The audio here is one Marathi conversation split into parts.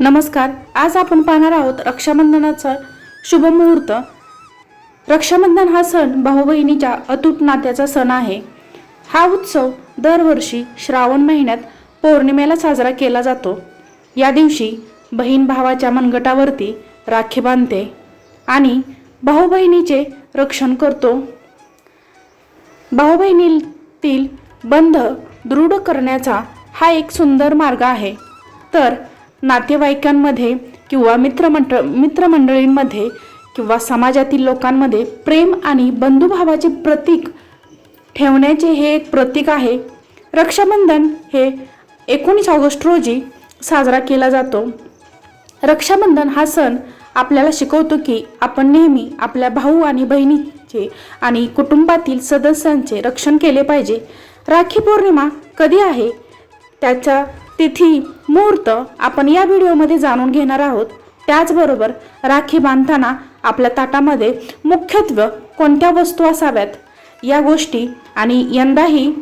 नमस्कार आज आपण पाहणार आहोत रक्षाबंधनाचा शुभ मुहूर्त. रक्षाबंधन हा सण भाऊ बहिणीच्या अतूट नात्याचा सण आहे. हा उत्सव दरवर्षी श्रावण महिन्यात पौर्णिमेला साजरा केला जातो. या दिवशी बहीण भावाच्या मनगटावरती राखी बांधते आणि भाऊ बहिणीचे रक्षण करतो. भाऊ बहिणीतील बंध दृढ करण्याचा हा एक सुंदर मार्ग आहे. तर नातेवाईकांमध्ये किंवा मित्रमंडळ मित्रमंडळींमध्ये किंवा समाजातील लोकांमध्ये प्रेम आणि बंधुभावाचे प्रतीक ठेवण्याचे हे एक प्रतीक आहे. रक्षाबंधन हे एकोणीस ऑगस्ट रोजी साजरा केला जातो. रक्षाबंधन हा सण आपल्याला शिकवतो की आपण नेहमी आपल्या भाऊ आणि बहिणीचे आणि कुटुंबातील सदस्यांचे रक्षण केले पाहिजे. राखी पौर्णिमा कधी आहे? त्याचा तिथी मुहूर्त आपण या व्हिडिओमध्ये जाणून घेणार आहोत. त्याचबरोबर राखी बांधताना आपल्या ताटामध्ये मुख्यत्वे कोणत्या वस्तू असाव्यात? या गोष्टी आणि यंदाही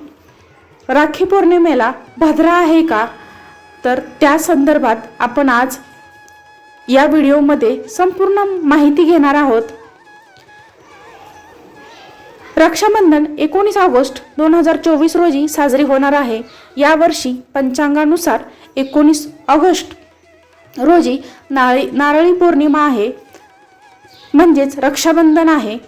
राखी पौर्णिमेला भद्रा आहे का? तर त्या संदर्भात आपण आज या व्हिडिओमध्ये संपूर्ण माहिती घेणार आहोत. रक्षाबंधन एकोणीस ऑगस्ट दोन हजार चोवीस रोजी साजरी होणार आहे. यावर्षी पंचांगानुसार एकोणीस ऑगस्ट रोजी नारळी नारळी पौर्णिमा आहे. म्हणजेच रक्षाबंधन आहे.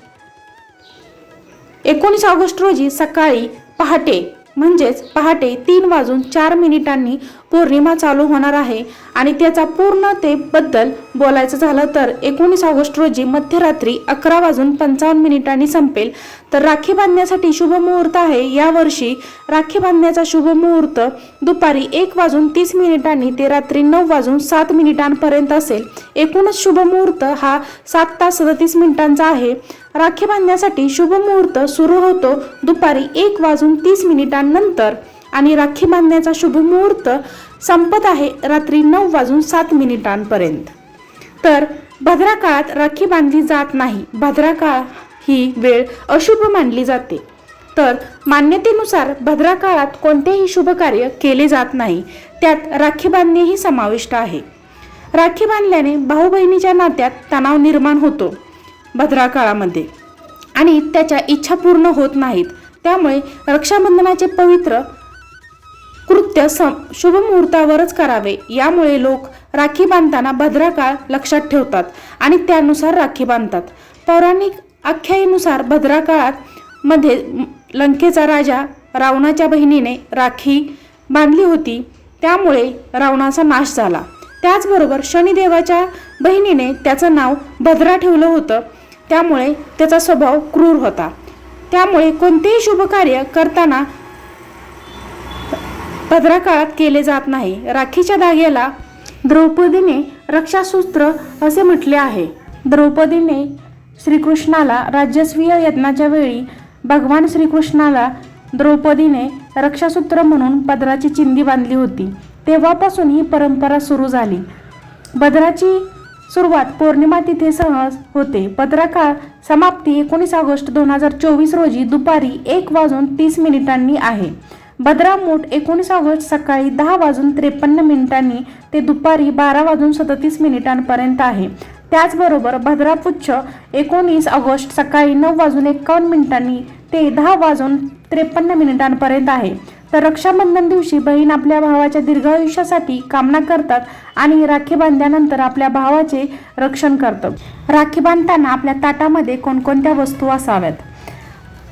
एकोणीस ऑगस्ट रोजी सकाळी पहाटे म्हणजेच पहाटे तीन वाजून चार मिनिटांनी पौर्णिमा चालू होणार आहे. आणि त्याचा पूर्णतेबद्दल बोलायचं झालं तर एकोणीस ऑगस्ट रोजी मध्यरात्री अकरा वाजून पंचावन्न मिनिटांनी संपेल. तर राखी बांधण्यासाठी शुभ मुहूर्त आहे. यावर्षी राखी बांधण्याचा शुभ मुहूर्त दुपारी एक वाजून तीस मिनिटांनी ते रात्री नऊ वाजून सात मिनिटांपर्यंत असेल. एकूणच शुभ मुहूर्त हा सात तास सदतीस मिनिटांचा आहे. राखी बांधण्यासाठी शुभ मुहूर्त सुरू होतो दुपारी एक वाजून तीस मिनिटांनंतर. आणि राखी बांधण्याचा शुभ मुहूर्त संपत आहे रात्री नऊ वाजून सात मिनिटांपर्यंत. तर भद्रा काळात राखी बांधली जात नाही. भद्रा काळ ही वेळ अशुभ मानली जाते. तर मान्यतेनुसार भद्रा काळात कोणतेही शुभ कार्य केले जात नाही. त्यात राखी बांधणेही समाविष्ट आहे. राखी बांधल्याने भाऊ बहिणीच्या नात्यात तणाव निर्माण होतो. भद्राकाळामध्ये. आणि त्याच्या इच्छा पूर्ण होत नाहीत. त्यामुळे रक्षाबंधनाचे पवित्र कृत्य सम शुभ मुहूर्तावरच करावे. यामुळे लोक राखी बांधताना भद्रा काळ लक्षात ठेवतात आणि त्यानुसार राखी बांधतात. पौराणिक आख्यायीनुसार भद्राकाळात मध्ये लंकेचा राजा रावणाच्या बहिणीने राखी बांधली होती. त्यामुळे रावणाचा नाश झाला. त्याचबरोबर शनिदेवाच्या बहिणीने त्याचं नाव भद्रा ठेवलं होतं. त्यामुळे त्याचा स्वभाव क्रूर होता. त्यामुळे कोणतेही शुभ कार्य करताना भद्रा काळात केले जात नाही. राखीच्या धाग्याला द्रौपदीने रक्षासूत्र असे म्हटले आहे. द्रौपदीने श्रीकृष्णाला राजस्वीय यज्ञाच्या वेळी भगवान श्रीकृष्णाला द्रौपदीने रक्षासूत्र म्हणून पदराची चिंदी बांधली होती. तेव्हापासून ही परंपरा सुरू झाली. भद्राची सुरुवात पौर्णिमा तिथेसह होते. पत्रकार समाप्ती एकोणीस ऑगस्ट दोन हजार चोवीस रोजी दुपारी एक वाजून तीस मिनिटांनी आहे. भद्रा एकोणीस ऑगस्ट सकाळी दहा वाजून त्रेपन्न मिनिटांनी ते दुपारी बारा वाजून सदतीस मिनिटांपर्यंत आहे. त्याचबरोबर भद्रापुच्छ एकोणीस ऑगस्ट सकाळी नऊ वाजून एकावन्न मिनिटांनी ते दहा वाजून त्रेपन्न मिनिटांपर्यंत आहे. तर रक्षाबंधन दिवशी बहीण आपल्या भावाच्या दीर्घायुष्यासाठी कामना करतात आणि राखी बांधल्यानंतर आपल्या भावाचे रक्षण करतात राखी बांधताना आपल्या ताटामध्ये कोणकोणत्या वस्तू असाव्यात?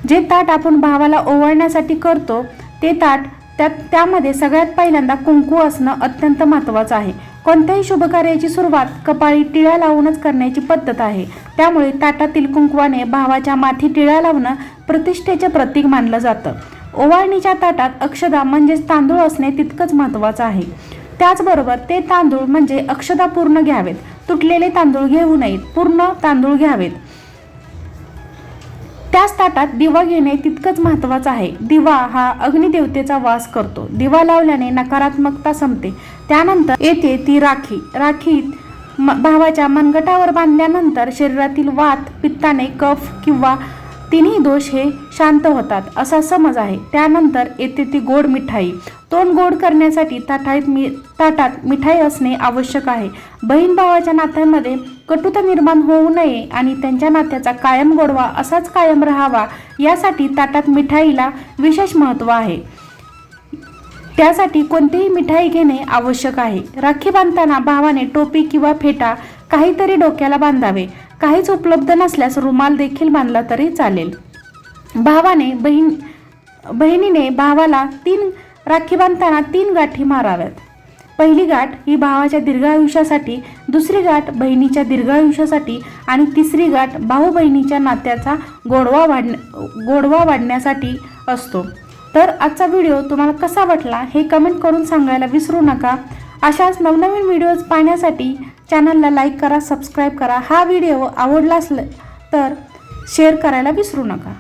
जे ताट आपण भावाला ओवाळण्यासाठी करतो ते ताट त्यात त्यामध्ये सगळ्यात पहिल्यांदा कुंकू असणं अत्यंत महत्त्वाचं आहे. कोणत्याही शुभकार्याची सुरुवात कपाळी टिळा लावूनच करण्याची पद्धत आहे. त्यामुळे ताटातील कुंकवाने भावाच्या माथी टिळा लावणं प्रतिष्ठेचे प्रतीक मानलं जातं. ओवाळणीच्या ताटात अक्षदा म्हणजेच तांदूळ असणे तितकंच महत्त्वाचं आहे. त्याचबरोबर ते तांदूळ म्हणजे अक्षदा पूर्ण घ्यावेत. तुटलेले तांदूळ घेऊ नयेत. पूर्ण तांदूळ घ्यावेत. त्याच ताटात दिवा घेणे तितकंच महत्त्वाचं आहे. दिवा हा अग्निदेवतेचा वास करतो. दिवा लावल्याने नकारात्मकता संपते. त्यानंतर येते ती राखी. राखीत भावाच्या मनगटावर बांधल्यानंतर शरीरातील वात पित्ताने कफ किंवा तिन्ही दोष हे शांत होतात असा समज आहे. त्यानंतर येते ती गोड मिठाई. तोंड गोड करण्यासाठी ताटाईत मी ताटात मिठाई असणे आवश्यक आहे. बहीण भावाच्या नात्यामध्ये कटुता निर्माण होऊ नये आणि त्यांच्या नात्याचा कायम गोडवा असाच कायम राहावा यासाठी ताटात मिठाईला विशेष महत्त्व आहे. त्यासाठी कोणतीही मिठाई घेणे आवश्यक आहे. राखी बांधताना भावाने टोपी किंवा फेटा काहीतरी डोक्याला बांधावे. काहीच उपलब्ध नसल्यास रुमाल देखील बांधला तरी चालेल. भावाने बहीण बहिणीने भावाला तीन राखी बांधताना तीन गाठी माराव्यात. पहिली गाठ ही भावाच्या दीर्घायुष्यासाठी दुसरी गाठ बहिणीच्या दीर्घायुष्यासाठी आणि तिसरी गाठ भाऊ बहिणीच्या नात्याचा गोडवा वाढ गोडवा वाढण्यासाठी असतो. तर आजचा व्हिडिओ तुम्हाला कसा वाटला हे कमेंट करून सांगायला विसरू नका. अशाच नवनवीन व्हिडिओज पाहण्यासाठी चॅनलला लाईक करा सबस्क्राईब करा. हा व्हिडिओ आवडला असला तर शेअर करायला विसरू नका.